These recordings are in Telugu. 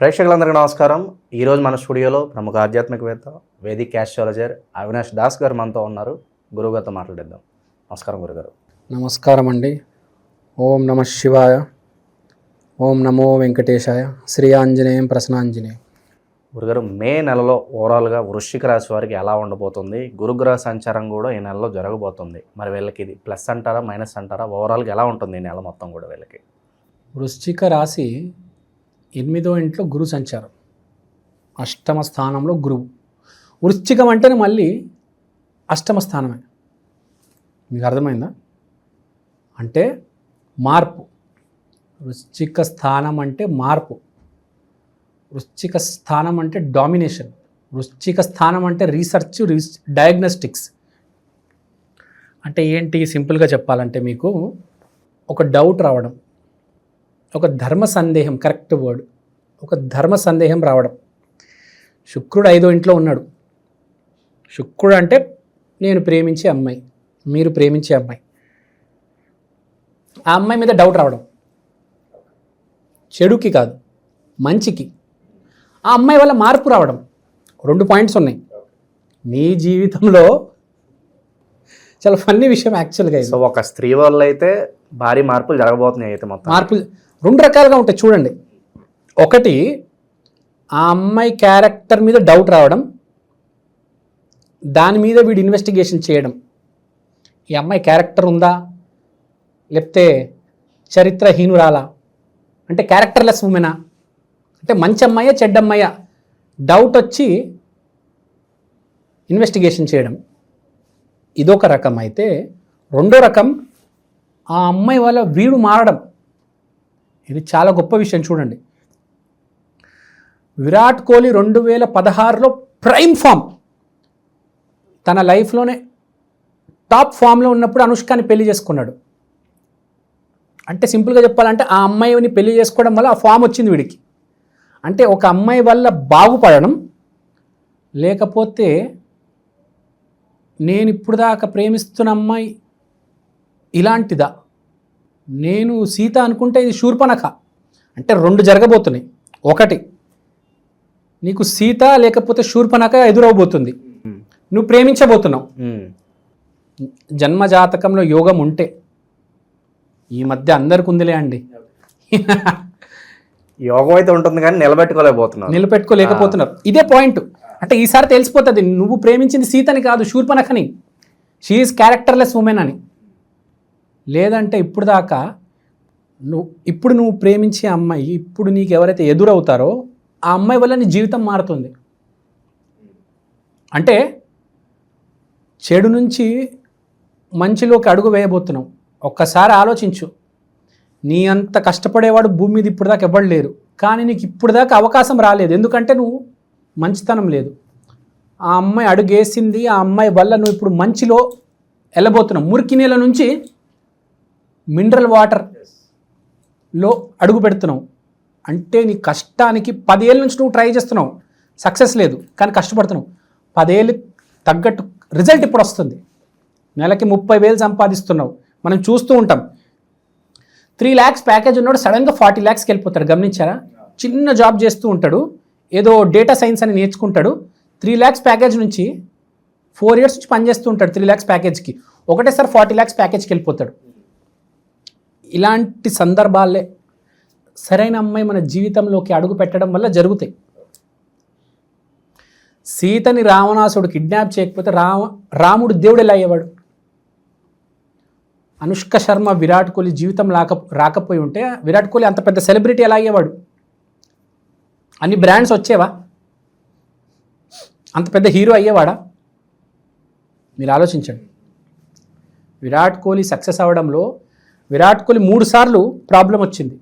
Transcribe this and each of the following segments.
ప్రేక్షకులందరికీ నమస్కారం. ఈరోజు మన స్టూడియోలో ప్రముఖ ఆధ్యాత్మికవేత్త వేదిక్ క్యాస్ట్రాలజర్ అవినాష్ దాస్ గారు మనతో ఉన్నారు. గురువుగారితో మాట్లాడిద్దాం. నమస్కారం గురుగారు. నమస్కారం అండి ఓం నమ శివాయ. ఓం నమో వెంకటేశాయ. శ్రీ ఆంజనేయం ప్రసన్నాంజనేయం. గురుగారు మే నెలలో ఓవరాల్గా వృశ్చిక రాశి వారికి ఎలా ఉండబోతుంది? గురుగ్రహ సంచారం కూడా ఈ నెలలో జరగబోతుంది. మరి వీళ్ళకి ఇది ప్లస్ అంటారా మైనస్ అంటారా? ఓవరాల్గా ఎలా ఉంటుంది ఈ నెల మొత్తం కూడా వీళ్ళకి? వృశ్చిక రాశి ఎనిమిదో ఇంట్లో గురు సంచారం. అష్టమ స్థానంలో గురువు. వృశ్చికం అంటేనే మళ్ళీ అష్టమ స్థానమే. మీకు అర్థమైందా? అంటే మార్పు. వృశ్చిక స్థానం అంటే మార్పు. వృశ్చిక స్థానం అంటే డామినేషన్. వృశ్చిక స్థానం అంటే రీసెర్చ్ రీస్ డయాగ్నోస్టిక్స్. అంటే ఏంటి? సింపుల్గా చెప్పాలంటే మీకు ఒక డౌట్ రావడం. ఒక ధర్మ సందేహం కరెక్ట్ వర్డ్. ఒక ధర్మ సందేహం రావడం. శుక్రుడు ఐదో ఇంట్లో ఉన్నాడు. శుక్రుడు అంటే నేను ప్రేమించే అమ్మాయి మీరు ప్రేమించే అమ్మాయి. ఆ అమ్మాయి మీద డౌట్ రావడం. చెడుకి కాదు మంచికి. ఆ అమ్మాయి వల్ల మార్పు రావడం. రెండు పాయింట్స్ ఉన్నాయి. మీ జీవితంలో చాలా ఫన్నీ విషయం యాక్చువల్గా సో ఒక స్త్రీ వల్ల అయితే భారీ మార్పులు జరగబోతున్నాయి అయితే మొత్తం. మార్పులు రెండు రకాలుగా ఉంటాయి చూడండి. ఒకటి ఆ అమ్మాయి క్యారెక్టర్ మీద డౌట్ రావడం దాని మీద వీడు ఇన్వెస్టిగేషన్ చేయడం. ఈ అమ్మాయి క్యారెక్టర్ ఉందా? లేకపోతే చరిత్రహీనురాలా? అంటే క్యారెక్టర్లెస్ ఉమెనా? అంటే మంచి అమ్మాయ చెడ్డమ్మాయ డౌట్ వచ్చి ఇన్వెస్టిగేషన్ చేయడం. ఇదొక రకం. అయితే రెండో రకం ఆ అమ్మాయి వల్ల వీడు మారడం. ఇది చాలా గొప్ప విషయం చూడండి. విరాట్ కోహ్లీ రెండు వేల పదహారులో ప్రైమ్ ఫామ్. తన లైఫ్లోనే టాప్ ఫామ్లో ఉన్నప్పుడు అనుష్కాని పెళ్ళి చేసుకున్నాడు. అంటే సింపుల్గా చెప్పాలంటే ఆ అమ్మాయిని పెళ్ళి చేసుకోవడం వల్ల ఆ ఫామ్ వచ్చింది వీడికి. అంటే ఒక అమ్మాయి వల్ల బాగుపడడం లేకపోతే నేను ఇప్పుడు దాకా ప్రేమిస్తున్న అమ్మాయి ఇలాంటిదా? నేను సీత అనుకుంటే ఇది శూర్పణఖ అంటే రెండు జరగబోతున్నాయి. ఒకటి నీకు సీత లేకపోతే శూర్పణఖ ఎదురవబోతుంది. నువ్వు ప్రేమించబోతున్నావు. ఉమ్. జన్మ జాతకంలో యోగం ఉంటే. ఈ మధ్య అందరికి ఉందిలే అండి. యోగం అయితే ఉంటుంది కానీ నిలబెట్టుకోలేకపోతున్నారు. నిలబెట్టుకోలేకపోతున్నారు. ఇదే పాయింట్. అంటే ఈసారి తెలిసిపోతుంది నువ్వు ప్రేమించింది సీతని కాదు శూర్పణఖని షీఈస్ క్యారెక్టర్లెస్ ఉమెన్ అని. లేదంటే ఇప్పుడు దాకా నువ్వు ఇప్పుడు నువ్వు ప్రేమించే అమ్మాయి ఇప్పుడు నీకు ఎవరైతే ఎదురవుతారో ఆ అమ్మాయి వల్ల నీ జీవితం మారుతుంది. అంటే చెడు నుంచి మంచిలోకి అడుగు వేయబోతున్నాం. ఒక్కసారి ఆలోచించు. నీ అంత కష్టపడేవాడు భూమి మీద ఇప్పుడు దాకా ఎవ్వడు లేరు. కానీ నీకు ఇప్పుడు దాకా అవకాశం రాలేదు. ఎందుకంటే నువ్వు మంచితనం లేదు. ఆ అమ్మాయి అడుగేసింది ఆ అమ్మాయి వల్ల నువ్వు ఇప్పుడు మంచిలో వెళ్ళబోతున్నావు మురికి నీళ్ళ నుంచి మినరల్ వాటర్లో అడుగు పెడుతున్నావు. అంటే నీ కష్టానికి పదేళ్ళ నుంచి నువ్వు ట్రై చేస్తున్నావు. సక్సెస్ లేదు కానీ కష్టపడుతున్నావు. పదేళ్ళు తగ్గట్టు రిజల్ట్ ఇప్పుడు వస్తుంది. నెలకి ముప్పై వేలు సంపాదిస్తున్నావు. మనం చూస్తూ ఉంటాం. త్రీ ల్యాక్స్ ప్యాకేజ్ ఉన్నాడు సడన్గా ఫార్టీ ల్యాక్స్కి వెళ్ళిపోతాడు. గమనించారా? చిన్న జాబ్ చేస్తూ ఉంటాడు. ఏదో డేటా సైన్స్ అని నేర్చుకుంటాడు. త్రీ ల్యాక్స్ ప్యాకేజ్ నుంచి ఫోర్ ఇయర్స్ నుంచి పనిచేస్తూ ఉంటాడు త్రీ ల్యాక్స్ ప్యాకేజ్కి. ఒకటేసారి ఫార్టీ ల్యాక్స్ ప్యాకేజ్కి వెళ్ళిపోతాడు. ఇలాంటి సందర్భాలే సరైన అమ్మాయి మన జీవితంలోకి అడుగు పెట్టడం వల్ల జరుగుతాయి. సీతని రావణాసుడు కిడ్నాప్ చేయకపోతే రామ రాముడు దేవుడు ఎలా అయ్యేవాడు? అనుష్క శర్మ విరాట్ కోహ్లీ జీవితం రాక రాకపోయి ఉంటే విరాట్ కోహ్లీ అంత పెద్ద సెలబ్రిటీ ఎలా అయ్యేవాడు? అన్ని బ్రాండ్స్ వచ్చేవా? అంత పెద్ద హీరో అయ్యేవాడా? మీరు ఆలోచించండి. విరాట్ కోహ్లీ సక్సెస్ అవ్వడంలో విరాట్ కోహ్లీ మూడుసార్లు ప్రాబ్లం వచ్చింది.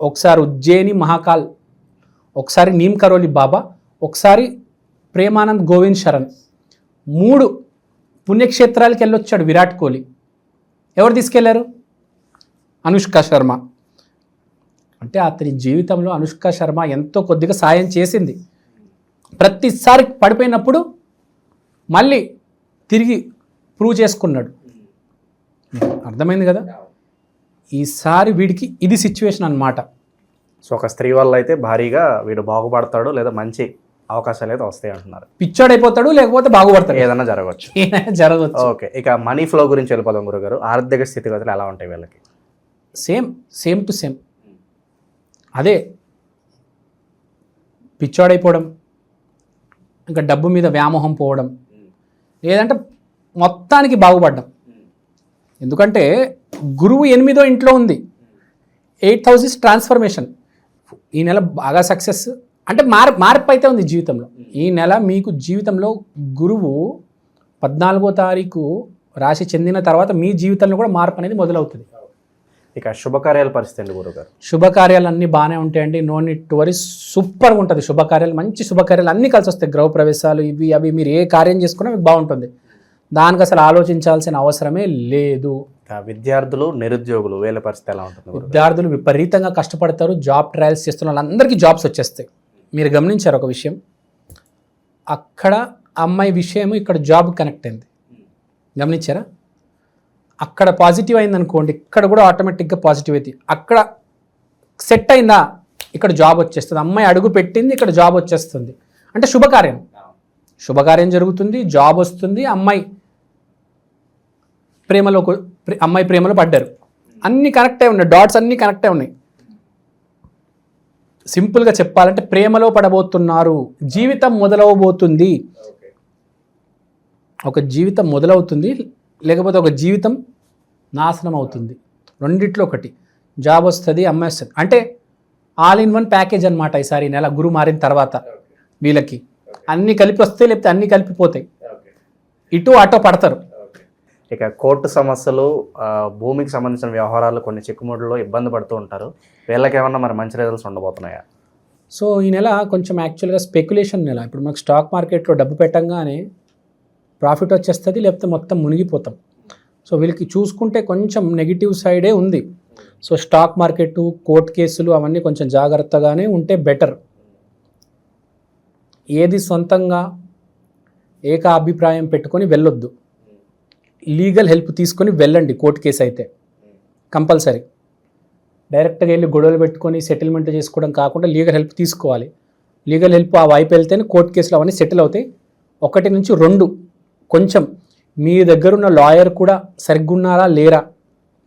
ఒకసారి ఉజ్జయిని మహాకాల్ ఒకసారి నీమ్ కరోలి బాబా ఒకసారి ప్రేమానంద్ గోవింద్ శరణ్. మూడు పుణ్యక్షేత్రాలకు వెళ్ళొచ్చాడు విరాట్ కోహ్లీ. ఎవరు తీసుకెళ్ళారు? అనుష్క శర్మ. అంటే అతని జీవితంలో అనుష్క శర్మ ఎంతో కొద్దిగా సాయం చేసింది. ప్రతిసారి పడిపోయినప్పుడు మళ్ళీ తిరిగి ప్రూవ్ చేసుకున్నాడు. అర్థమైంది కదా? ఈసారి వీడికి ఇది సిచ్యువేషన్ అన్నమాట. సో ఒక స్త్రీ వల్ల అయితే భారీగా వీడు బాగుపడతాడు లేదా మంచి అవకాశాలు అయితే వస్తాయి అంటున్నారు. పిచ్చోడైపోతాడు లేకపోతే బాగుపడతాడు. ఏదైనా జరగవచ్చు. జరగవచ్చు. ఓకే ఇక మనీ ఫ్లో గురించి వెళ్ళిపోదాం గురుగారు. ఆర్థిక స్థితిగతులు ఎలా ఉంటాయి వీళ్ళకి? సేమ్ సేమ్ టు సేమ్ అదే పిచ్చోడైపోవడం ఇంకా డబ్బు మీద వ్యామోహం పోవడం లేదంటే మొత్తానికి బాగుపడ్డం. ఎందుకంటే గురువు ఎనిమిదో ఇంట్లో ఉంది. ఎయిట్ థౌజండ్స్ ట్రాన్స్ఫర్మేషన్ ఈ నెల బాగా సక్సెస్ అంటే మార్ మార్పు అయితే ఉంది జీవితంలో. ఈ నెల మీకు జీవితంలో గురువు పద్నాలుగో తారీఖు రాశి చెందిన తర్వాత మీ జీవితంలో కూడా మార్పు అనేది మొదలవుతుంది. ఇక శుభకార్యాల పరిస్థితి అండి గురుగారు శుభకార్యాలు అన్నీ బాగానే ఉంటాయండి. నో నీట్ టు వరీ సూపర్గా ఉంటుంది. శుభకార్యాలు మంచి శుభకార్యాలు అన్నీ కలిసి వస్తాయి. గృహప్రవేశాలు ఇవి అవి మీరు ఏ కార్యం చేసుకున్నా మీకు బాగుంటుంది. దానికి అసలు ఆలోచించాల్సిన అవసరమే లేదు. విద్యార్థులు నిరుద్యోగులు వీళ్ళ పరిస్థితి ఎలా ఉంటుంది? విద్యార్థులు విపరీతంగా కష్టపడతారు జాబ్ ట్రయల్స్ చేస్తున్న వాళ్ళందరికీ జాబ్స్ వచ్చేస్తాయి. మీరు గమనించారు ఒక విషయం. అక్కడ అమ్మాయి విషయం ఇక్కడ జాబ్ కనెక్ట్ అయింది. గమనించారా? అక్కడ పాజిటివ్ అయింది అనుకోండి ఇక్కడ కూడా ఆటోమేటిక్గా పాజిటివ్ అవుతుంది అక్కడ సెట్ అయిందా ఇక్కడ జాబ్ వచ్చేస్తుంది. అమ్మాయి అడుగు పెట్టింది ఇక్కడ జాబ్ వచ్చేస్తుంది. అంటే శుభకార్యం. శుభకార్యం జరుగుతుంది జాబ్ వస్తుంది అమ్మాయి ప్రేమలో అమ్మాయి ప్రేమలో పడ్డారు. అన్నీ కనెక్ట్ అయి ఉన్నాయి. డాట్స్ అన్నీ కనెక్ట్ అయి ఉన్నాయి. సింపుల్గా చెప్పాలంటే ప్రేమలో పడబోతున్నారు. జీవితం మొదలవబోతుంది. ఒక జీవితం మొదలవుతుంది. లేకపోతే ఒక జీవితం నాశనం అవుతుంది. రెండిట్లో ఒకటి. జాబ్ వస్తుంది అమ్మాయి వస్తుంది. అంటే ఆల్ ఇన్ వన్ ప్యాకేజ్ అనమాట ఈసారి నెల. గురు మారిన తర్వాత వీళ్ళకి. అన్నీ కలిపి వస్తాయి లేకపోతే అన్నీ కలిపిపోతాయి. ఇటు అటో పడతారు. ఇక కోర్టు సమస్యలు భూమికి సంబంధించిన వ్యవహారాలు కొన్ని చిక్కుముడులో ఇబ్బంది పడుతూ ఉంటారు. వీళ్ళకి ఏమన్నా మరి మంచి రిజల్ట్స్ ఉండబోతున్నాయా? సో ఈ నెల కొంచెం యాక్చువల్గా స్పెక్యులేషన్ నెల. ఇప్పుడు మనకు స్టాక్ మార్కెట్లో డబ్బు పెట్టంగానే ప్రాఫిట్ వచ్చేస్తుంది లేకపోతే మొత్తం మునిగిపోతాం. సో వీళ్ళకి చూసుకుంటే కొంచెం నెగిటివ్ సైడే ఉంది. సో స్టాక్ మార్కెట్ కోర్టు కేసులు అవన్నీ కొంచెం జాగ్రత్తగానే ఉంటే బెటర్. ఏది సొంతంగా ఏకాభిప్రాయం పెట్టుకొని వెళ్ళొద్దు. లీగల్ హెల్ప్ తీసుకొని వెళ్ళండి కోర్టు కేసు అయితే. కంపల్సరీ. డైరెక్ట్గా వెళ్ళి గొడవలు పెట్టుకొని సెటిల్మెంట్ చేసుకోవడం కాకుండా లీగల్ హెల్ప్ తీసుకోవాలి. లీగల్ హెల్ప్ ఆ వైపు వెళ్తేనే కోర్టు కేసులు అవన్నీ సెటిల్ అవుతాయి. ఒకటి నుంచి రెండు కొంచెం మీ దగ్గర ఉన్న లాయర్ కూడా సరిగ్గా ఉన్నారా లేరా?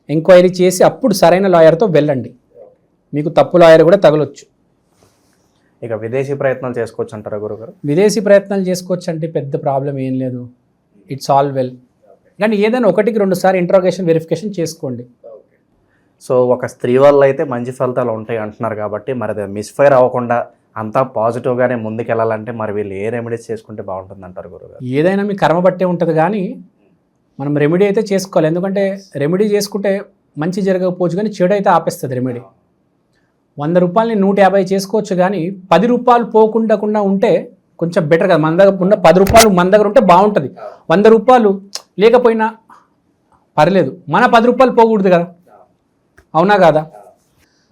ఎంక్వైరీ చేసి అప్పుడు సరైన లాయర్తో వెళ్ళండి. మీకు తప్పు లాయర్ కూడా తగలొచ్చు. ఇక విదేశీ ప్రయత్నాలు చేసుకోవచ్చు అంటారా గురుగారు? విదేశీ ప్రయత్నాలు చేసుకోవచ్చు అంటే పెద్ద ప్రాబ్లం ఏం లేదు. It's all well. కానీ ఏదైనా ఒకటికి రెండు సార్లు ఇంట్రాగేషన్ వెరిఫికేషన్ చేసుకోండి. సో ఒక స్త్రీ వల్ల అయితే మంచి ఫలితాలు ఉంటాయి అంటున్నారు కాబట్టి మరి అది మిస్ఫైర్ అవ్వకుండా అంతా పాజిటివ్గానే ముందుకెళ్ళాలంటే మరి వీళ్ళు ఏ రెమెడీస్ చేసుకుంటే బాగుంటుంది అంటారు గురుగారు ఏదైనా మీ కర్మ బట్టే ఉంటుంది కానీ మనం రెమెడీ అయితే చేసుకోవాలి. ఎందుకంటే రెమెడీ చేసుకుంటే మంచి జరగకపోవచ్చు కానీ చెడు అయితే ఆపేస్తుంది రెమెడీ వంద రూపాయలని నూట యాభై చేసుకోవచ్చు కానీ పది రూపాయలు పోకుండా ఉంటే కొంచెం బెటర్ కదా. మన దగ్గర ఉన్న పది రూపాయలు మన దగ్గర ఉంటే బాగుంటుంది. వంద రూపాయలు లేకపోయినా పర్లేదు. మన పది రూపాయలు పోకూడదు కదా. అవునా కాదా?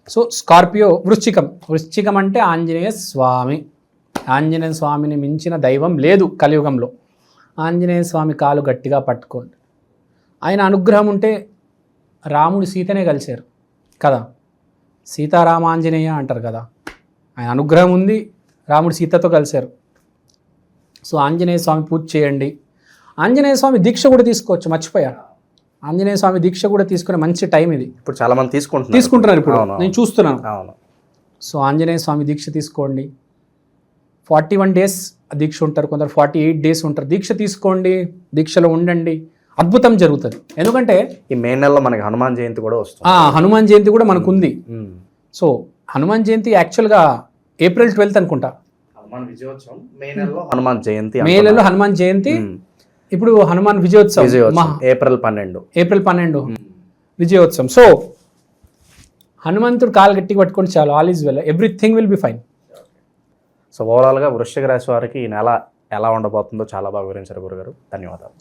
So Scorpio వృశ్చికం. వృశ్చికం అంటే ఆంజనేయ స్వామి. ఆంజనేయ స్వామిని మించిన దైవం లేదు కలియుగంలో. ఆంజనేయ స్వామి కాలు గట్టిగా పట్టుకోండి. ఆయన అనుగ్రహం ఉంటే రాముడు సీతనే కలిశారు కదా. సీతారామాంజనేయ అంటారు కదా. ఆయన అనుగ్రహం ఉంది రాముడు సీతతో కలిశారు. సో ఆంజనేయ స్వామి పూజ చేయండి. ఆంజనేయ స్వామి దీక్ష కూడా తీసుకోవచ్చు మర్చిపోయా ఆంజనేయ స్వామి దీక్ష కూడా తీసుకునే మంచి టైం ఇది. ఇప్పుడు చాలా మంది తీసుకుంటున్నారు. తీసుకుంటున్నారు ఇప్పుడు. నేను చూస్తున్నాను. సో ఆంజనేయ స్వామి దీక్ష తీసుకోండి. ఫార్టీ వన్ డేస్ దీక్ష ఉంటారు కొందరు ఫార్టీ ఎయిట్ డేస్ ఉంటారు. దీక్ష తీసుకోండి దీక్షలో ఉండండి. అద్భుతం జరుగుతుంది. ఎందుకంటే ఈ మే నెలలో మనకి హనుమాన్ జయంతి కూడా వస్తుంది. ఆ హనుమాన్ జయంతి కూడా మనకు ఉంది. సో హనుమాన్ జయంతి యాక్చువల్గా ఏప్రిల్ ట్వెల్త్ అనుకుంటా. హనుమాన్ విజయోత్సవం. మే నెలలో హనుమాన్ జయంతి మేలలో హనుమాన్ జయంతి. ఇప్పుడు హనుమాన్ విజయోత్సవం. ఏప్రిల్ పన్నెండు. ఏప్రిల్ పన్నెండు. విజయోత్సవం. సో హనుమంతుడు కాలు గట్టిగా పట్టుకొని చాలు. All is well everything will be fine so ఓవరాల్గా వృశ్చిక రాశి వారికి ఈ నెల ఎలా ఉండబోతుందో చాలా బాగా వివరించారు గురుగారు. ధన్యవాదాలు.